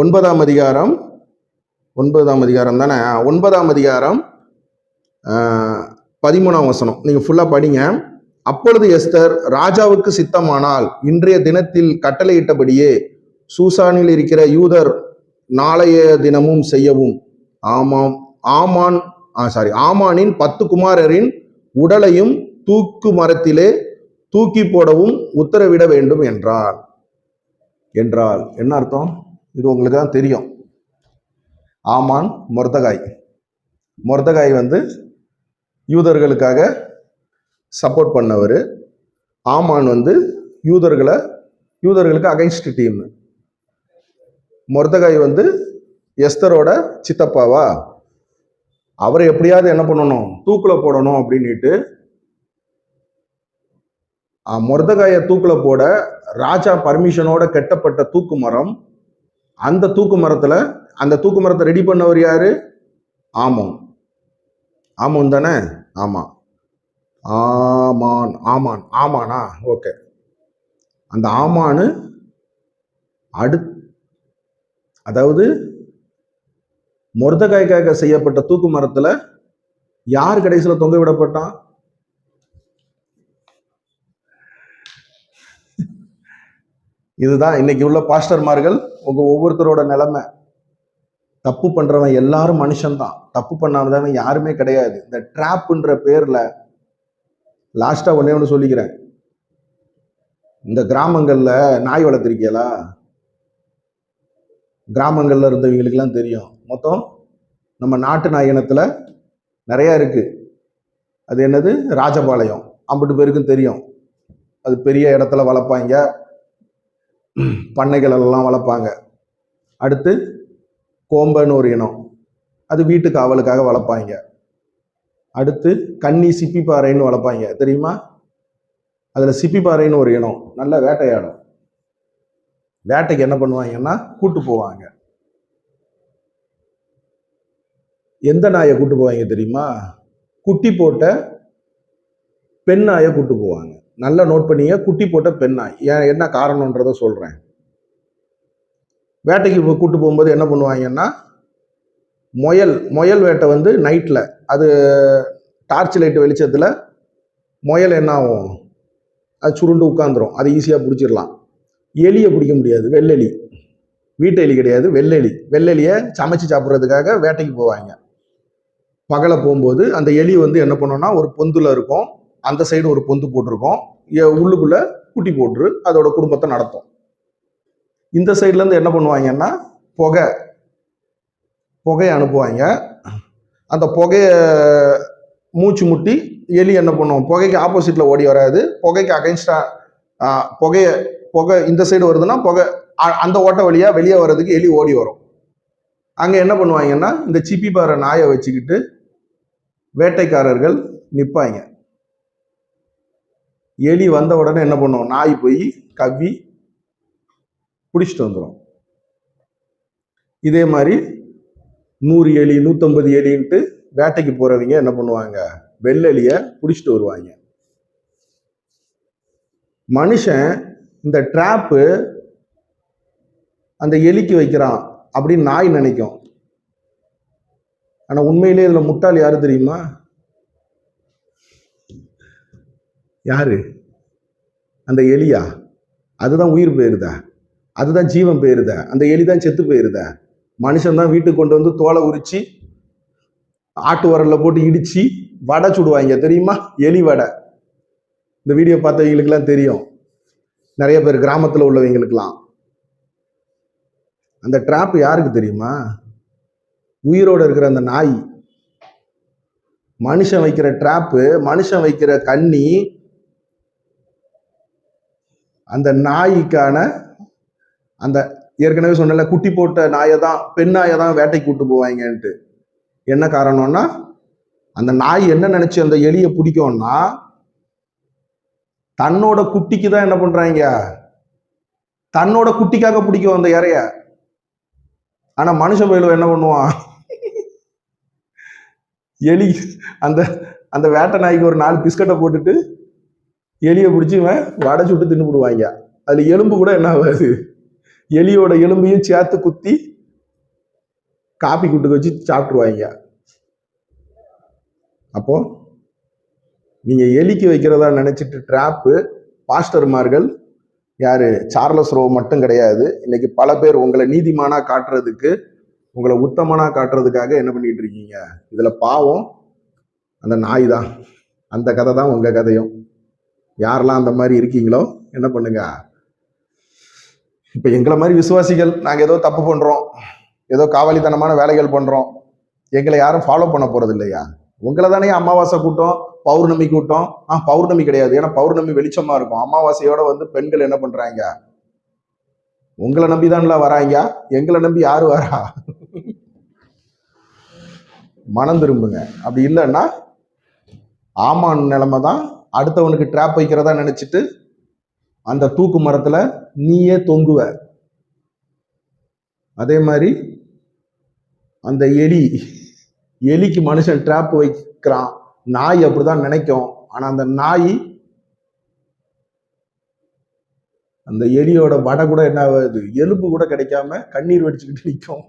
ஒன்பதாம் அதிகாரம். ஒன்பதாம் அதிகாரம் தானே? ஒன்பதாம் அதிகாரம் பதிமூணாம் வசனம். நீங்கள் ஃபுல்லாக படிங்க. அப்பொழுது எஸ்தர் ராஜாவுக்கு சித்தமானால் இன்றைய தினத்தில் கட்டளையிட்டபடியே சூசானில் இருக்கிற யூதர் நாளைய தினமும் செய்யவும். ஆமாம் ஆமான் சாரி ஆமானின் பத்து குமாரரின் உடலையும் தூக்கு மரத்திலே தூக்கி போடவும் உத்தரவிட வேண்டும் என்றார். என்றால் என்ன அர்த்தம்? இது உங்களுக்கு தான் தெரியும். ஆமான் மொர்தகாய். மொர்தகாய் வந்து யூதர்களுக்காக சப்போர்ட் பண்ணவர். ஆமான் வந்து யூதர்களை யூதர்களுக்கு அகைன்ஸ்ட் டீம் மொர்தகாய் வந்து எஸ்தரோட சித்தப்பாவா? அவரை எப்படியாவது என்ன பண்ணணும்? தூக்கில் போடணும் அப்படின்னுட்டு மொர்தகாயை தூக்கில் போட ராஜா பர்மிஷனோட கெட்டப்பட்ட தூக்கு மரம் அந்த தூக்கு மரத்தில் அந்த தூக்கு மரத்தை ரெடி பண்ணவர் யார்? ஆமாம் ஆமாம் தானே? ஆமாம் ஆமான் ஆமான் ஆமானா? ஓகே. அந்த ஆமானு அடு அதாவது மொர்தகாய்க்காக செய்யப்பட்ட தூக்கு மரத்தில் யார் கடைசியில் தொங்க விடப்பட்டான்? இதுதான் இன்னைக்கு உள்ள பாஸ்டர்மார்கள். உங்க ஒவ்வொருத்தரோட நிலைமை. தப்பு பண்றவன் எல்லாரும் மனுஷன்தான். தப்பு பண்ணாதவன் யாருமே கிடையாது. இந்த ட்ராப்ன்ற பேர்ல லாஸ்டா ஒன்னே ஒன்று சொல்லிக்கிறேன். இந்த கிராமங்கள்ல நாய் வளர்த்துருக்கீங்களா கிராமங்கள்ல இருந்தவங்களுக்குலாம் தெரியும். மொத்தம் நம்ம நாட்டு நாய் இனத்துல நிறைய இருக்கு. அது என்னது? ராஜபாளையம். அம்பிட்டு பேருக்கும் தெரியும். அது பெரிய இடத்துல வளர்ப்பாங்க. பண்ணைகள் எல்லாம் வளர்ப்பாங்க. அடுத்து கோம்பன்னு ஒரு இனம். அது வீட்டு காவலுக்காக வளர்ப்பாங்க. அடுத்து கன்னி சிப்பி பாறைன்னு வளர்ப்பாங்க. தெரியுமா? அதில் சிப்பி பாறைன்னு ஒரு இனம். நல்ல வேட்டையாடும். வேட்டைக்கு என்ன பண்ணுவாங்கன்னா கூட்டு போவாங்க. எந்த நாயை கூட்டு போவாங்க தெரியுமா? குட்டி போட்ட பெண் நாயை கூட்டு போவாங்க. நல்லா நோட் பண்ணிங்க குட்டி போட்ட பெண்ணா. ஏன் என்ன காரணன்றத சொல்கிறேன் வேட்டைக்கு போ- போகும்போது என்ன பண்ணுவாங்கன்னா முயல் முயல் வேட்டை வந்து நைட்டில் அது டார்ச் லைட் வெளிச்சத்தில் முயல் என்ன ஆகும்? அது சுருண்டு உட்காந்துரும் அது ஈஸியாக பிடிச்சிடலாம். எலியை பிடிக்க முடியாது வெள்ளெலி. வீட்டு எலி கிடையாது வெள்ளெலி. வெள்ளெலியை சமைச்சு சாப்பிட்றதுக்காக வேட்டைக்கு போவாங்க. பகலை போகும்போது அந்த எலி வந்து என்ன பண்ணோன்னா ஒரு பொந்தில் இருக்கும். அந்த சைடு ஒரு பொந்து போட்டிருக்கோம். எ- உள்ளுக்குள்ள குட்டி போட்டு அதோட குடும்பத்தை நடத்தும். இந்த சைட்லேருந்து என்ன பண்ணுவாங்கன்னா புகை. புகையை அனுப்புவாங்க. அந்த புகையை மூச்சு முட்டி எலி என்ன பண்ணுவோம் புகைக்கு ஆப்போசிட்ல ஓடி வராது. புகைக்கு அகைன்ஸ்டா புகைய புகை இந்த சைடு வருதுன்னா புகை அ- அந்த ஓட்ட வழியா வெளியே வர்றதுக்கு எலி ஓடி வரும். அங்கே என்ன பண்ணுவாங்கன்னா இந்த சிப்பி பாறை நாயை வச்சுக்கிட்டு வேட்டைக்காரர்கள் நிற்பாங்க எலி வந்த உடனே என்ன பண்ணும்? நாய் போய் கவ்வி பிடிச்சிட்டு வந்துடும் இதே மாதிரி நூறு எலி நூற்றம்பது எலின்ட்டு வேட்டைக்கு போகிறவங்க என்ன பண்ணுவாங்க? வெள்ளெலியை பிடிச்சிட்டு வருவாங்க. மனுஷன் இந்த ட்ராப்பு அந்த எலிக்கு வைக்கிறான் அப்படின்னு நாய் நினைக்கும். ஆனால் உண்மையிலே இதில் முட்டாள் யார் தெரியுமா? யாரு? அந்த எலியா. அதுதான் உயிர் போயிருதா அதுதான் ஜீவன் போயிருதா அந்த எலி தான் செத்து போயிருதா மனுஷன் தான் வீட்டுக்கு கொண்டு வந்து தோலை உரிச்சு ஆட்டு உரல்ல போட்டு இடிச்சு வடை சுடுவாங்க. தெரியுமா? எலி வடை. இந்த வீடியோ பார்த்தவங்களுக்குலாம் தெரியும். நிறைய பேர் கிராமத்தில் உள்ளவங்களுக்குலாம் அந்த ட்ராப் யாருக்கு தெரியுமா? உயிரோட இருக்கிற அந்த நாய். மனுஷன் வைக்கிற ட்ராப்பு மனுஷன் வைக்கிற கண்ணி அந்த நாய்க்கான அந்த ஏற்கனவே சொன்னல குட்டி போட்ட நாயை தான் பெண் நாயை தான் வேட்டைக்கு கூட்டு போவாங்கன்ட்டு. என்ன காரணம்னா அந்த நாய் என்ன நினைச்சு அந்த எலியை பிடிக்கும்னா தன்னோட குட்டிக்கு தான் என்ன பண்றாங்க? தன்னோட குட்டிக்காக பிடிக்கும் அந்த இறைய. ஆனா மனுஷ பயிலும் என்ன பண்ணுவான்? எலி அந்த அந்த வேட்டை நாய்க்கு ஒரு நாலு பிஸ்கட்டை போட்டுட்டு எலியை பிடிச்சி இவன் வடை சுட்டு தின்னுபிடுவாங்க அதில் எலும்பு கூட என்ன ஆகாது. எலியோட எலும்பையும் சேர்த்து குத்தி காப்பி குட்டுக்கு வச்சு சாப்பிட்ருவாங்க அப்போ நீங்கள் எலிக்கு வைக்கிறதா நினச்சிட்டு ட்ராப்பு பாஸ்டர்மார்கள் யார்? சார்லஸ் ரோ மட்டும் கிடையாது. இன்னைக்கு பல பேர் உங்களை நீதிமானாக காட்டுறதுக்கு உங்களை உத்தமனாக காட்டுறதுக்காக என்ன பண்ணிட்டு இருக்கீங்க? பாவம் அந்த நாய் தான். அந்த கதை தான் உங்கள் கதையும். யாரெல்லாம் அந்த மாதிரி இருக்கீங்களோ என்ன பண்ணுங்க? இப்போ எங்களை மாதிரி விசுவாசிகள் நாங்கள் ஏதோ தப்பு பண்ணுறோம் ஏதோ காவலித்தனமான வேலைகள் பண்ணுறோம் எங்களை யாரும் ஃபாலோ பண்ண போகிறது இல்லையா? உங்களை தானே அமாவாசை கூட்டம் பௌர்ணமி கூட்டம். ஆ பௌர்ணமி கிடையாது. ஏன்னா பௌர்ணமி வெளிச்சமாக இருக்கும். அமாவாசையோட வந்து பெண்கள் என்ன பண்ணுறாங்க உங்களை நம்பி தான்ல வராங்க. எங்களை நம்பி யார் வரா? மனம் திரும்புங்க. அப்படி இல்லைன்னா ஆமான் நிலைமை தான் அடுத்தவனுக்கு ட்ராப் வைக்கிறதா நினைச்சிட்டு அந்த தூக்கு மரத்துல நீயே தொங்குவ. அதே மாதிரி அந்த எலி எலிக்கு மனுஷன் ட்ராப் வைக்கிறான். நாய் அப்படிதான் நினைக்கும். ஆனா அந்த நாய் அந்த எலியோட வடை கூட என்ன ஆகுது? எலும்பு கூட கிடைக்காம கண்ணீர் வடிச்சுக்கிட்டு நிற்கும்